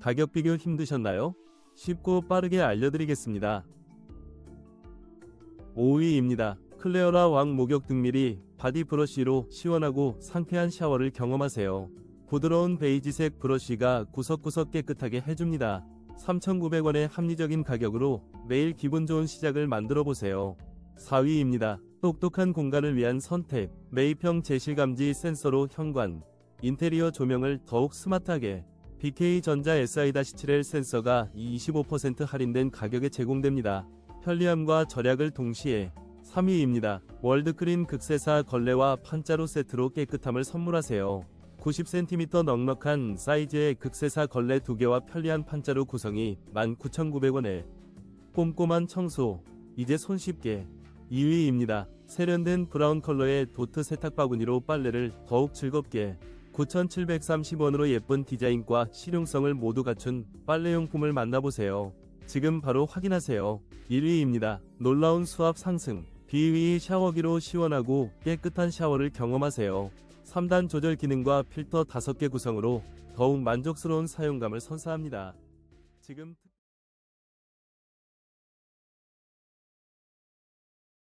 가격 비교 힘드셨나요? 쉽고 빠르게 알려드리겠습니다. 5위입니다. 클레어라 왕 목욕 등밀이 바디 브러쉬로 시원하고 상쾌한 샤워를 경험하세요. 부드러운 베이지색 브러쉬가 구석구석 깨끗하게 해줍니다. 3,900원의 합리적인 가격으로 매일 기분 좋은 시작을 만들어 보세요. 4위입니다. 똑똑한 공간을 위한 선택. 매입형 제실감지 센서로 현관, 인테리어 조명을 더욱 스마트하게. BK전자 SI-7L 센서가 25% 할인된 가격에 제공됩니다. 편리함과 절약을 동시에 3위입니다. 월드크린 극세사 걸레와 판자로 세트로 깨끗함을 선물하세요. 90cm 넉넉한 사이즈의 극세사 걸레 2개와 편리한 판자로 구성이 19,900원에 꼼꼼한 청소, 이제 손쉽게 2위입니다. 세련된 브라운 컬러의 도트 세탁 바구니로 빨래를 더욱 즐겁게 9,730원으로 예쁜 디자인과 실용성을 모두 갖춘 빨래용품을 만나보세요. 지금 바로 확인하세요. 1위입니다. 놀라운 수압 상승. 비위 샤워기로 시원하고 깨끗한 샤워를 경험하세요. 3단 조절 기능과 필터 5개 구성으로 더욱 만족스러운 사용감을 선사합니다. 지금 특-